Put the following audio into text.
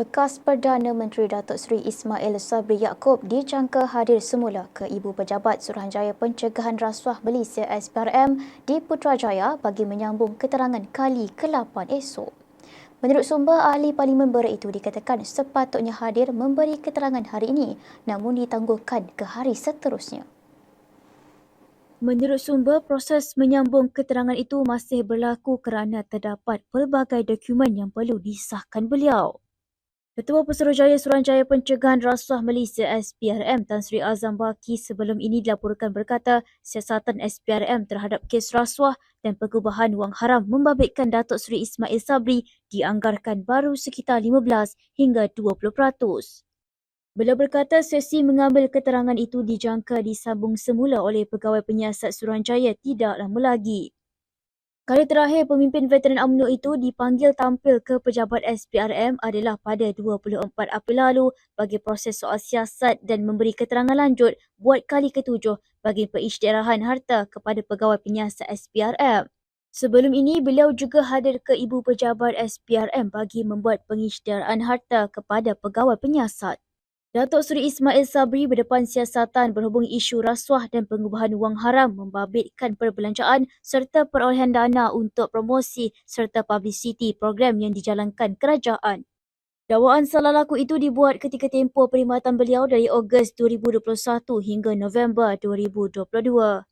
Bekas Perdana Menteri Datuk Seri Ismail Sabri Yaakob dijangka hadir semula ke Ibu Pejabat Suruhanjaya Pencegahan Rasuah Malaysia SPRM di Putrajaya bagi menyambung keterangan kali ke-8 esok. Menurut sumber ahli parlimen berat itu dikatakan sepatutnya hadir memberi keterangan hari ini namun ditangguhkan ke hari seterusnya. Menurut sumber, proses menyambung keterangan itu masih berlaku kerana terdapat pelbagai dokumen yang perlu disahkan beliau. Ketua Pesuruhjaya Suruhanjaya Pencegahan Rasuah Malaysia SPRM Tan Sri Azam Baki sebelum ini dilaporkan berkata siasatan SPRM terhadap kes rasuah dan pengubahan wang haram membabitkan Datuk Seri Ismail Sabri dianggarkan baru sekitar 15 hingga 20%. Beliau berkata sesi mengambil keterangan itu dijangka disambung semula oleh Pegawai Penyiasat Suruhanjaya tidak lama lagi. Kali terakhir pemimpin veteran UMNO itu dipanggil tampil ke pejabat SPRM adalah pada 24 April lalu bagi proses soal siasat dan memberi keterangan lanjut buat kali ketujuh bagi pengisytiharan harta kepada pegawai penyiasat SPRM. Sebelum ini, beliau juga hadir ke ibu pejabat SPRM bagi membuat pengisytiharan harta kepada pegawai penyiasat. Datuk Seri Ismail Sabri berdepan siasatan berhubung isu rasuah dan pengubahan wang haram membabitkan perbelanjaan serta perolehan dana untuk promosi serta publicity program yang dijalankan kerajaan. Dakwaan salah laku itu dibuat ketika tempoh perkhidmatan beliau dari Ogos 2021 hingga November 2022.